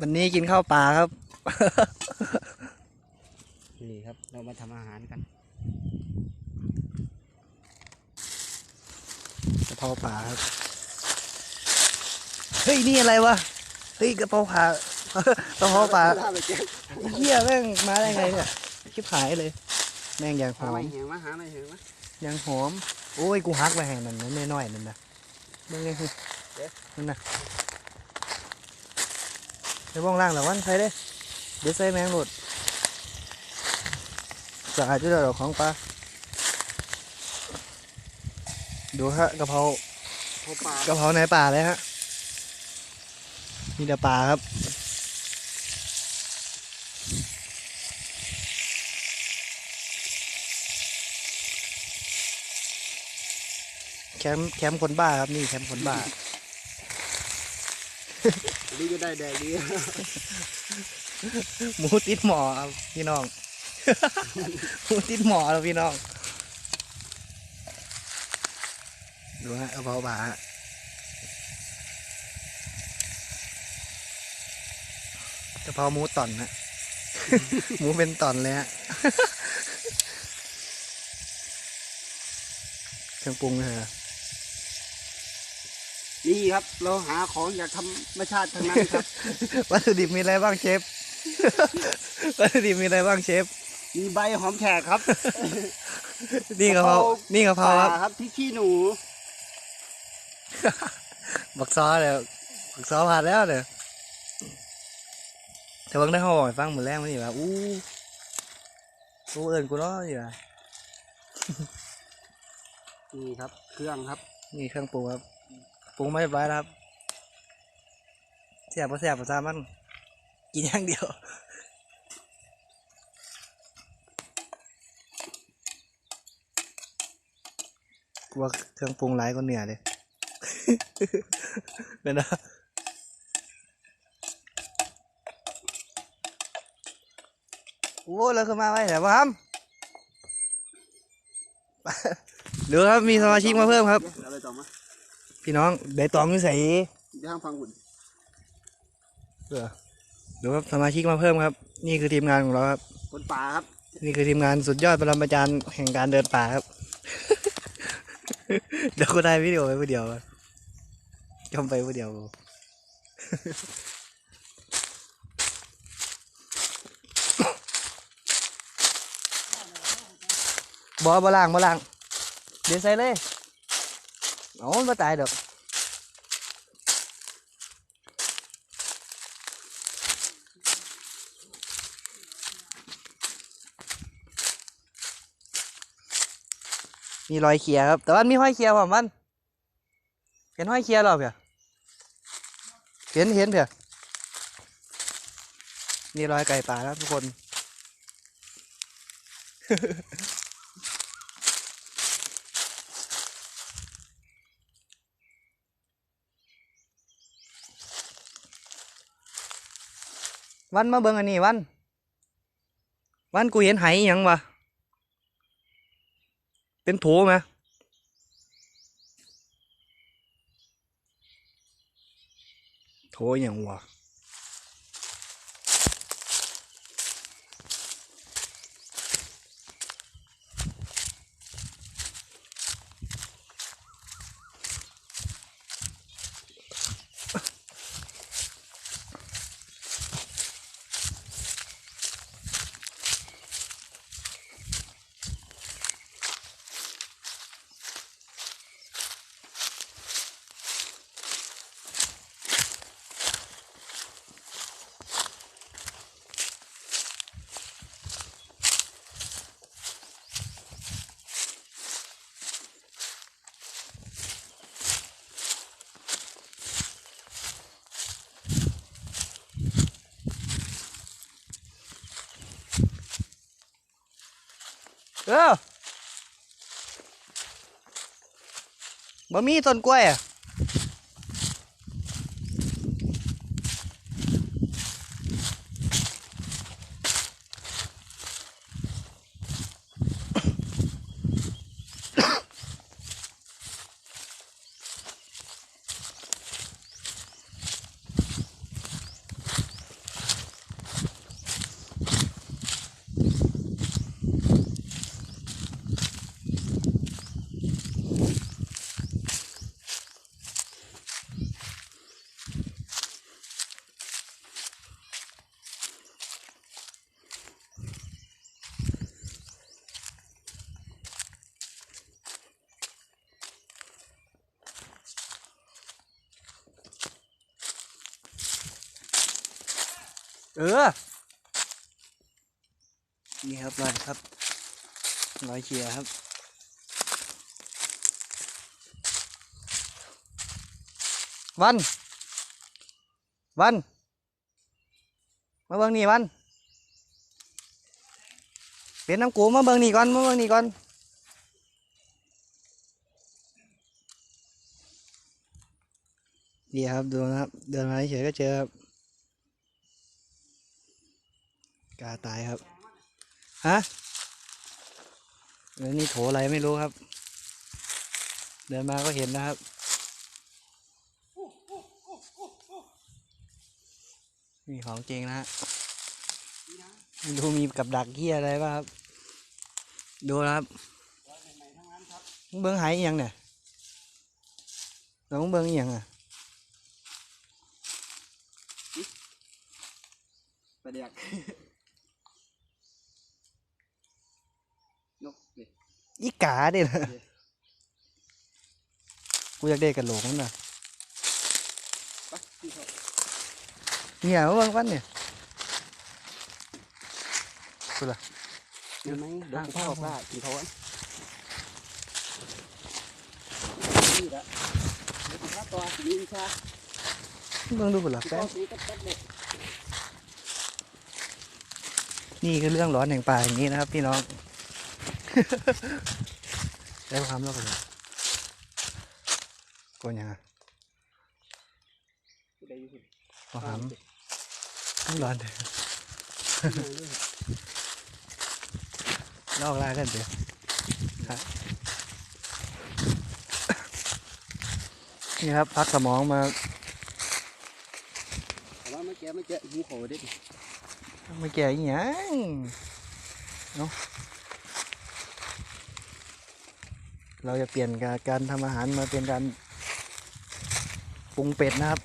วันนี้กินข้าวปลาครับ นี่ครับ เรามาทำอาหารกันกะเพราปลาครับ เฮ้ย นี่อะไรวะ เฮ้ยกะเพราปลากะเพราปลาเฮียแม่งมาได้ไงเนี่ยชิบหายเลย แม่งอย่างหหาอไม่มเห็นวะหาไม่เห็นวะยังหอม โอ้ย กูฮักไปแห่งนั้นนะน้อยๆนั่นนะเบิ่งเลยคือนั่นนะ ไปบ้องล่างแล้ววันใครเด้เดี๋ยวใส่แมงหลุดสะอาดจุดเดียวของปลาดูฮะกระเพราพอปลากะเพราในป่าเลยฮะมีแต่ป่าครับแคมป์แคมป์คนบ้าครับนี่แคมป์คนบ้า ดีก็ได้แดกดีหมูติดหมอครับพี่น้อง หมูติดหมอแล้วพี่น้อง ดูฮะกระเพราป่าฮะกระเพราหมูต่อนฮะ หมูเป็นต่อนเลยฮะ เครื่องปรุงเลยฮะ นี่ครับ เราหาของจากธรรมชาติทั้งนั้นครับ วัตถุดิบมีอะไรบ้างเชฟ วัตถุดิบมีอะไรบ้างเชฟ มีใบหอมแขกครับ นี่กะเพรากะเพรานี่กะเพราครับปลครับพริกขี้หนู บักซอเลยบักซอผ่านแล้วเลยแต่เบิ่งได้ห่อให้ฟังหมดแรกมันนี่ว่าอู้กูเอิญกูเนาะอยู่ว่านี่ครับ เครื่องครับ นี่เครื่องปรุงครับ ปรุงไม่เรียบร้อยแล้วครับเสียบพอเสียบพอซามัน กินอย่างเดียวกลัวเครื่องปรุงหลายก็เหนื่อยเลยเป็นนะโอ้เราขึ้นมาไว้แต่ว่าครับเดี๋ยวครับมีสมาชิกมาเพิ่มครับ พี่น้องใบตองนี่ใส่เดี๋ยวห้างฟังหุ่นเดี๋ยวครับสมาชิกมาเพิ่มครับ นี่คือทีมงานของเราครับ คนป่าครับ นี่คือทีมงานสุดยอดปรมาจารย์แห่งการเดินป่าครับ เดี๋ยวก็ได้วิดีโอไปวิดีโอจำไปวิดีโอบอบอล่างบอล่าง เดี๋ยวใส่เลย โอ้ไม่ตายดอกมีรอยเขียครับแต่ว่ามีห้อยเขียผมมันเห็นห้อยเขียหรอเพี่ยเห็นเห็นเพี่ยนี่รอยไก่ป่าครับทุกคน วันมาเบิ่งอันนี้วัน วันกูเห็นไหอิหยังวะเป็นโถไหมโถอย่างวะ เออบ่มีต้นกล้วยอะ เออ นี่ครับรอยครับรอยเขียครับวัน วัน มาเบิ่งนี่วันเป็นน้ำกูมาเบิ่งนี่ก่อน มาเบิ่งนี่ก่อนนี่ครับ ดูนะครับ เดินมาเฉยก็เจอครับ กาตายครับ ฮะ แล้วนี่โถอะไรไม่รู้ครับ เดินมาก็เห็นนะครับนี่ของจริงนะฮะไม่รู้มีกับดักเฮียอะไรป่ะครับ ดูนะครับมึงเบิ้งหายยังเนี่ยแล้วมึงเบิ้งอีหยังอะประเดี๋ยก นกนี่ อีกาเด้นะกูอยากได้กระโหลกมันน่ะไปที่เขาเนี่ยมาเบิ้งกันเนี่ยกูล่ะเห็นไหมเดี๋ยวกูพ่อป้ากินเขาอันนี่ละเดี๋ยวกูพาตัวมีวิชาเบิ้งดูกูล่ะกูแป๊พ่อบสีกับแป๊บเลยนี่คือเรื่องร้อนแห่งป่าอย่างนี้นะครับพี่น้อง ได้ความแล้วกันเลยกวนยังไงกูได้อยู่คุณขอหามต้องร้อนเถอะลอกลากันเถอะครับนี่ครับพักสมองมาแต่ว่าเมื่อกี้ไม่เจอหูโขดิไม่แก่อีหยังเนาะ เราจะเปลี่ยนการทำอาหารมาเป็นการปรุงเป็ดนะครับ